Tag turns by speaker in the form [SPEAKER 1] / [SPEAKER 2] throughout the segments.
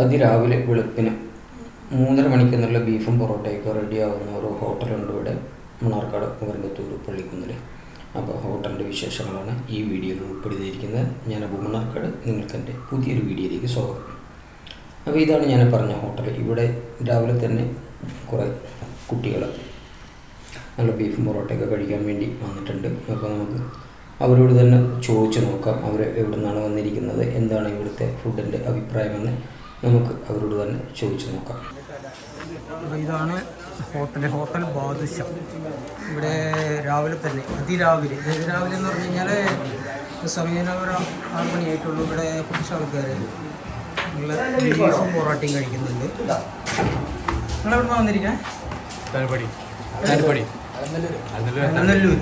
[SPEAKER 1] അതിരാവിലെ വെളുപ്പിന് മൂന്നര മണിക്ക് എന്നുള്ള ബീഫും പൊറോട്ടയൊക്കെ റെഡിയാവുന്ന ഒരു ഹോട്ടലുണ്ട് ഇവിടെ. മണ്ണാർക്കാട് കുമരമ്പത്തൂർ പള്ളിക്കുന്നിൽ അപ്പോൾ ഹോട്ടലിന്റെ വിശേഷങ്ങളാണ് ഈ വീഡിയോയിൽ ഉൾപ്പെടുത്തിയിരിക്കുന്നത്. ഞാൻ അപ്പോൾ മണ്ണാർക്കാട് നിങ്ങൾക്ക് എന്റെ പുതിയൊരു വീഡിയോയിലേക്ക് സ്വാഗതം. അപ്പോൾ ഇതാണ് ഞാൻ പറഞ്ഞ ഹോട്ടൽ. ഇവിടെ രാവിലെ തന്നെ കുറേ കുട്ടികൾ നല്ല ബീഫും പൊറോട്ടയൊക്കെ കഴിക്കാൻ വേണ്ടി വന്നിട്ടുണ്ട്. അപ്പോൾ നമുക്ക് അവരോട് തന്നെ ചോദിച്ചു നോക്കാം. അവർ എവിടെ നിന്നാണ് വന്നിരിക്കുന്നത്? എന്താണ് ഇവിടുത്തെ ഫുഡിന്റെ അഭിപ്രായമെന്ന്. നമുക്ക് അവരോട് തന്നെ ചോദിച്ചു നോക്കാം.
[SPEAKER 2] അപ്പോൾ ഇതാണ് ഹോട്ടൽ ഹോട്ടൽ ബാദുഷ ഇവിടെ രാവിലെ തന്നെ അതിരാവിലെ അതിരാവിലെ എന്ന് പറഞ്ഞു കഴിഞ്ഞാൽ സമയം ഒരു ആറ് മണിയായിട്ടുള്ളൂ. ഇവിടെ കുറച്ച് ആൾക്കാർ നല്ല ബീഫും പൊറോട്ടയും കഴിക്കുന്നുണ്ട്. നിങ്ങൾ എവിടെ വന്നിരിക്കാൻ
[SPEAKER 3] തലപ്പടി തലപ്പടി
[SPEAKER 2] അലനല്ലൂർ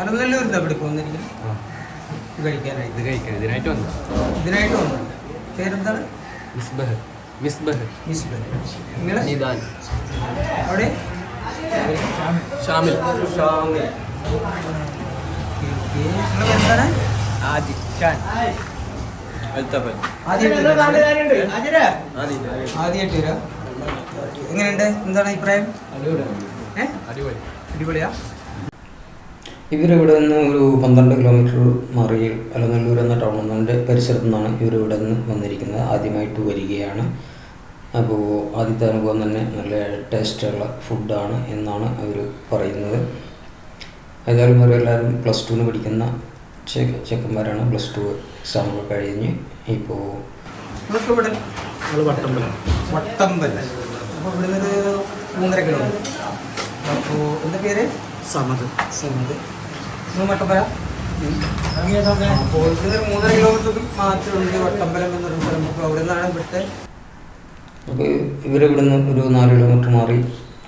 [SPEAKER 2] അലനല്ലൂരിൽ ഇവിടെ വന്നിരിക്കുന്നത് ഇത് കഴിക്കാനായിട്ട്.
[SPEAKER 3] ഇത് കഴിക്കാൻ ഇതിനായിട്ട് വന്നു
[SPEAKER 2] ഇതിനായിട്ട് വന്നു പേരെന്താണ്?
[SPEAKER 3] മിസ്ബഹ്. മിസ്ബഹ്.
[SPEAKER 2] മിസ്ബഹ്. നിങ്ങൾ
[SPEAKER 3] നിദാൻ.
[SPEAKER 2] അവിടെ?
[SPEAKER 3] ഷാമിൽ.
[SPEAKER 2] ഷാമിൽ. നിങ്ങൾ എന്താണ്
[SPEAKER 3] ഷാൻ.
[SPEAKER 2] ആദ്യമായിട്ട് എങ്ങനെയുണ്ട്? എന്താണ് അഭിപ്രായം?
[SPEAKER 3] അടിപൊളി.
[SPEAKER 2] അടിപൊളിയാ?
[SPEAKER 1] ഇവരിവിടെ നിന്ന് ഒരു പന്ത്രണ്ട് കിലോമീറ്റർ മാറി അലനല്ലൂർ എന്ന ടൗണിന്റെ പരിസരത്തു നിന്നാണ് ഇവരിവിടെ നിന്ന് വന്നിരിക്കുന്നത്. ആദ്യമായിട്ട് വരികയാണ്. അപ്പോൾ ആദ്യത്തെ അനുഭവം തന്നെ നല്ല ടേസ്റ്റുള്ള ഫുഡാണ് എന്നാണ് അവർ പറയുന്നത്. ഏതായാലും അവരെല്ലാവരും പ്ലസ് ടുവിന് പഠിക്കുന്ന ചെ- ചെക്കന്മാരാണ്. പ്ലസ് ടു എക്സാമുകൾ കഴിഞ്ഞ് ഇപ്പോൾ
[SPEAKER 3] വട്ടമ്പലം.
[SPEAKER 2] അപ്പോൾ മൂന്നര കിലോമീറ്റർ അപ്പോൾ എന്താ പേര്?
[SPEAKER 3] സമത്.
[SPEAKER 2] സമത്. ഇവിടെ നിന്ന് മൂന്നര കിലോമീറ്റർ മാത്രമുണ്ട് വട്ടമ്പലം എന്നൊരു സ്ഥലം. അപ്പോൾ അവിടെ നിന്നാണ് ഇവിടുത്തെ
[SPEAKER 1] അപ്പോൾ ഇവരിവിടെ നിന്ന് ഒരു നാല് കിലോമീറ്റർ മാറി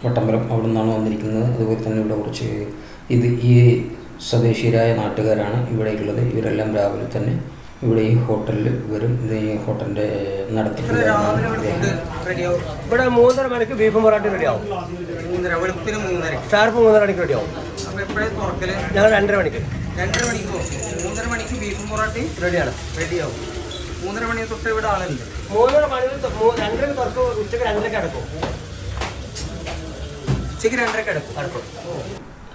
[SPEAKER 1] വട്ടമ്പലം അവിടെ നിന്നാണ് വന്നിരിക്കുന്നത്. അതുപോലെ തന്നെ ഇവിടെ കുറച്ച് ഇത് ഈ സ്വദേശീയരായ നാട്ടുകാരാണ് ഇവിടേക്കുള്ളത്. ഇവരെല്ലാം രാവിലെ തന്നെ ഇവിടെ ഈ ഹോട്ടലിൽ വരും. ഇത് ഈ ഹോട്ടലിന്റെ
[SPEAKER 2] നടത്തി ഇവിടെ റെഡിയാവും
[SPEAKER 4] ഇവിടെ മൂന്നര മണിക്ക് ബീഫ് പൊറാട്ടി റെഡിയാവും
[SPEAKER 2] മൂന്നര വെളുപ്പിന് മൂന്നര.
[SPEAKER 4] ഷാർപ്പ് മൂന്നര മണിക്ക് റെഡിയാവും ഞങ്ങൾ രണ്ടര മണിക്ക്.
[SPEAKER 2] രണ്ടര മണിക്ക്? മൂന്നര മണിക്ക് ബീഫും പൊറോട്ടയും
[SPEAKER 4] റെഡിയാണ്.
[SPEAKER 2] റെഡിയാവും. മൂന്നര മണി തൊട്ട് ഇവിടെ ആളുണ്ട്.
[SPEAKER 4] മൂന്നര മണി രണ്ടര തുറക്കും ഉച്ചയ്ക്ക് രണ്ടരക്ക് അടക്കും
[SPEAKER 2] ഉച്ചയ്ക്ക് രണ്ടരക്ക് അടക്കും
[SPEAKER 4] അടക്കും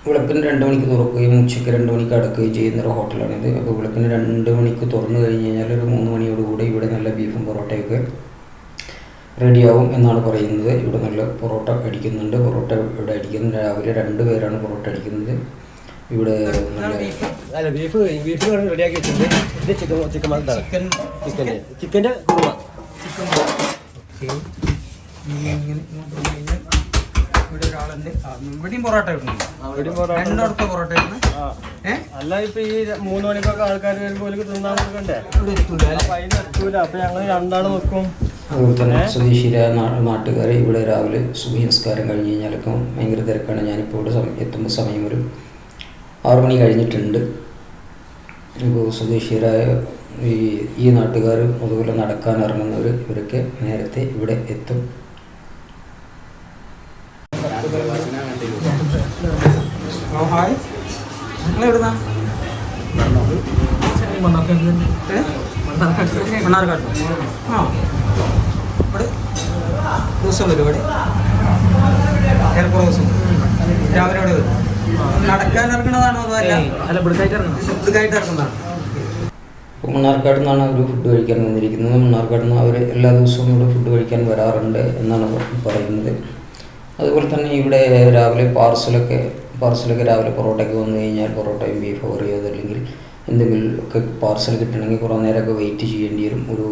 [SPEAKER 1] വെളുപ്പിന് രണ്ട് മണിക്ക് തുറക്കുകയും ഉച്ചയ്ക്ക് രണ്ട് മണിക്ക് അടക്കുകയും ചെയ്യുന്ന ഒരു ഹോട്ടലാണിത്. അപ്പോൾ വെളുപ്പിന് രണ്ട് മണിക്ക് തുറന്നു കഴിഞ്ഞ് കഴിഞ്ഞാൽ ഒരു മൂന്ന് മണിയോടുകൂടി ഇവിടെ നല്ല ബീഫും പൊറോട്ടയൊക്കെ റെഡിയാവും എന്നാണ് പറയുന്നത്. ഇവിടെ നല്ല പൊറോട്ട അടിക്കുന്നുണ്ട്. പൊറോട്ട ഇവിടെ അടിക്കുന്നുണ്ട് രാവിലെ രണ്ട് പേരാണ് പൊറോട്ട അടിക്കുന്നത്. ഇവിടെ
[SPEAKER 2] ബീഫ്
[SPEAKER 4] അല്ല ബീഫ് ബീഫ് റെഡിയാക്കി വെച്ചിട്ടുണ്ട്. ചിക്കൻ ചിക്കൻ
[SPEAKER 2] ചിക്കൻ
[SPEAKER 4] ചിക്കന്റെ ചിക്കന്റെ കുറുമ
[SPEAKER 2] ചിക്കൻ ഇങ്ങനെ ഇങ്ങോട്ട് വന്ന് കഴിഞ്ഞാൽ ഇവിടെ ഒരാളുണ്ട്. ആ, ഇവിടെയും പൊറോട്ട കിട്ടുന്നുണ്ട്. രണ്ടിടത്ത് പൊറോട്ട
[SPEAKER 4] അല്ല ഇപ്പൊ ഈ മൂന്ന് മണിക്കൊക്കെ ആൾക്കാർ വരുമ്പോൾ തിന്നാൻ കൊടുക്കണ്ടേ അപ്പൊ അതിന് എത്തൂല. അപ്പൊ ഞങ്ങൾ രണ്ടാൾ നോക്കും.
[SPEAKER 1] അതുപോലെ തന്നെ സ്വദേശീയരായ നാ- നാട്ടുകാർ ഇവിടെ രാവിലെ സുബഹി നിസ്കാരം കഴിഞ്ഞ് കഴിഞ്ഞാലൊക്കെ ഭയങ്കര തിരക്കാണ്. ഞാനിപ്പോൾ ഇവിടെ സമയം എത്തുമ്പോൾ സമയം ഒരു ആറു മണി കഴിഞ്ഞിട്ടുണ്ട്. ഇപ്പോൾ സ്വദേശീയരായ ഈ ഈ നാട്ടുകാരും അതുപോലെ നടക്കാൻ ഇറങ്ങുന്നവർ ഇവരൊക്കെ നേരത്തെ ഇവിടെ എത്തും.
[SPEAKER 2] ഓ ഹായ് നിങ്ങൾ എവിടുന്നാ ഏ? മണ്ണാർക്കാട്. ആ. ഇവിടെ ദിവസം വരും ഇവിടെ. ഏറെക്കുറെ ദിവസം. രാവിലെ ഇവിടെ വരും? നടക്കാൻ ഇറങ്ങണതാണോ അതോ അല്ല?
[SPEAKER 4] ഇറങ്ങണം.
[SPEAKER 2] ഇറങ്ങുന്നതാണ്?
[SPEAKER 1] മണ്ണാർക്കാട് നിന്നാണ് അവർ ഫുഡ് കഴിക്കാൻ വന്നിരിക്കുന്നത്. മണ്ണാർക്കാട് നിന്ന് അവർ എല്ലാ ദിവസവും ഇവിടെ ഫുഡ് കഴിക്കാൻ വരാറുണ്ട് എന്നാണ് പറയുന്നത്. അതുപോലെ തന്നെ ഇവിടെ രാവിലെ പാർസലൊക്കെ പാർസലൊക്കെ രാവിലെ പൊറോട്ടയ്ക്ക് വന്നു കഴിഞ്ഞാൽ പൊറോട്ടയും ബീഫ് കറിയോ അതല്ലെങ്കിൽ എന്തെങ്കിലും ഒക്കെ പാർസൽ കിട്ടണമെങ്കിൽ കുറേ നേരമൊക്കെ വെയിറ്റ് ചെയ്യേണ്ടി വരും. ഒരു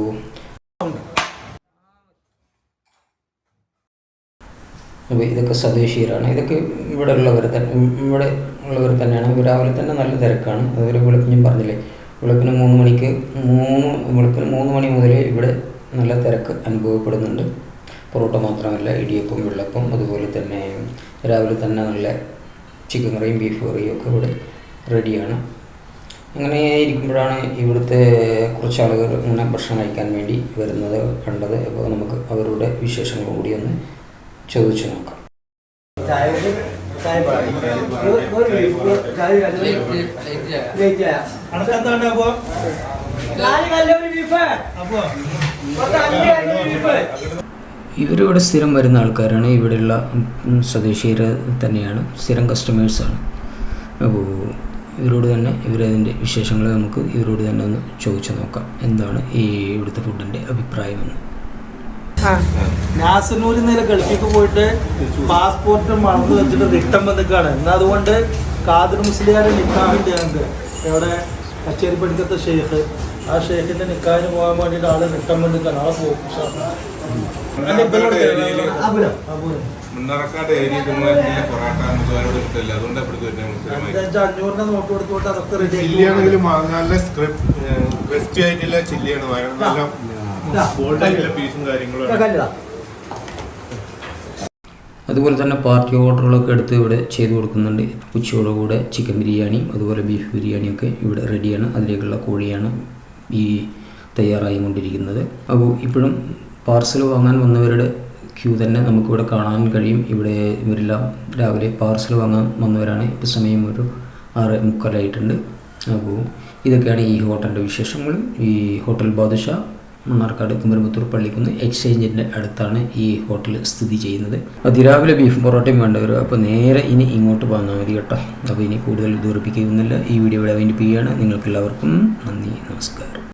[SPEAKER 1] അപ്പോൾ ഇതൊക്കെ സ്വദേശീയരാണ് ഇതൊക്കെ ഇവിടെ ഉള്ളവർ തന്നെ ഇവിടെ ഉള്ളവർ തന്നെയാണ്. രാവിലെ തന്നെ നല്ല തിരക്കാണ്. അതുപോലെ വെളുപ്പിനും പറഞ്ഞില്ലേ വെളുപ്പിന് മൂന്ന് മണിക്ക് മൂന്ന് വെളുപ്പിന് മൂന്ന് മണി മുതൽ ഇവിടെ നല്ല തിരക്ക് അനുഭവപ്പെടുന്നുണ്ട്. പൊറോട്ട മാത്രമല്ല ഇടിയപ്പം വെള്ളപ്പം അതുപോലെ തന്നെ രാവിലെ തന്നെ നല്ല ചിക്കൻ കറിയും ബീഫ് കറിയും ഒക്കെ ഇവിടെ റെഡിയാണ് അങ്ങനെ ഇരിക്കുമ്പോഴാണ് ഇവിടുത്തെ കുറച്ച് ആളുകൾ ഇങ്ങനെ ഭക്ഷണം കഴിക്കാൻ വേണ്ടി വരുന്നത് കണ്ടത് അപ്പോൾ നമുക്ക് അവരുടെ വിശേഷങ്ങൾ കൂടി ഒന്ന് ചോദിച്ചു നോക്കാം
[SPEAKER 4] ചായ
[SPEAKER 1] ഇവരിവിടെ സ്ഥിരം വരുന്ന ആൾക്കാരാണ്. ഇവിടെയുള്ള സ്വദേശീയർ തന്നെയാണ്. സ്ഥിരം കസ്റ്റമേഴ്സാണ് അപ്പോൾ ഇവരോട് തന്നെ ഇവരതിന്റെ വിശേഷങ്ങൾ നമുക്ക് ഇവരോട് തന്നെ ഒന്ന് ചോദിച്ചു നോക്കാം. എന്താണ് ഈ ഇവിടുത്തെ ഫുഡിന്റെ അഭിപ്രായമെന്ന്
[SPEAKER 5] നാസനൂരിൽ നിന്ന് ഗൾഫിക്ക് പോയിട്ട് പാസ്പോർട്ട് മറന്നു വെച്ചിട്ട് റിട്ടേൺ വന്നിക്കാണ്. എന്നാൽ അതുകൊണ്ട് കാതിർ മുസ്ലിയാരെ നിക്കാഹിന്റെ ഉണ്ട് എവിടെ കച്ചേരിപ്പടിക്കത്തെ ഷെയ്ഖ്. ആ ഷെയ്ഖിന്റെ നിക്കാഹിന് പോകാൻ വേണ്ടിയിട്ട് ആൾ റിട്ടേൺ വന്നിക്കാണ്. ആളെ പോകും
[SPEAKER 6] മുന്നറക്കാട് പൊറാട്ട കിട്ടില്ല അതുകൊണ്ട് ചില്ലിയാണെങ്കിലും നല്ല സ്ക്രിപ്റ്റ് ക്രിസ്പി ആയിട്ടുള്ള ചില്ലിയാണ്. ഭയങ്കര നല്ല ബോൾഡ് ആയിട്ടുള്ള പീസും കാര്യങ്ങളും ആണ്.
[SPEAKER 1] അതുപോലെ തന്നെ പാർട്ടി ഓർഡറുകളൊക്കെ എടുത്ത് ഇവിടെ ചെയ്തു കൊടുക്കുന്നുണ്ട്. ഉച്ചയോടെ കൂടെ ചിക്കൻ ബിരിയാണിയും അതുപോലെ ബീഫ് ബിരിയാണിയൊക്കെ ഇവിടെ റെഡിയാണ് അതിലേക്കുള്ള കോഴിയാണ് ഈ തയ്യാറായി കൊണ്ടിരിക്കുന്നത്. അപ്പോൾ ഇപ്പോഴും പാർസൽ വാങ്ങാൻ വന്നവരുടെ ക്യൂ തന്നെ നമുക്കിവിടെ കാണാൻ കഴിയും. ഇവിടെ ഇവരെല്ലാം രാവിലെ പാർസൽ വാങ്ങാൻ വന്നവരാണ്. ഇപ്പോൾ സമയം ഒരു ആറ് മുക്കാലായിട്ടുണ്ട് അപ്പോൾ ഇതൊക്കെയാണ് ഈ ഹോട്ടലിന്റെ വിശേഷങ്ങൾ. ഈ ഹോട്ടൽ ബാദുഷ മണ്ണാർക്കാട് കുമരമുത്തൂർ പള്ളിക്കുന്ന് എക്സ്ചേഞ്ചിന്റെ അടുത്താണ് ഈ ഹോട്ടൽ സ്ഥിതി ചെയ്യുന്നത്. അതിരാവിലെ ബീഫ് പൊറോട്ടയും വേണ്ടവർ അപ്പോൾ നേരെ ഇനി ഇങ്ങോട്ട് വന്നാൽ മതി കേട്ടോ. അപ്പോൾ ഇനി കൂടുതൽ ദൂരിപ്പിക്കുന്നില്ല ഈ വീഡിയോ ഇവിടെ വേണ്ടി പിയാണ് നിങ്ങൾക്കെല്ലാവർക്കും നന്ദി നമസ്കാരം.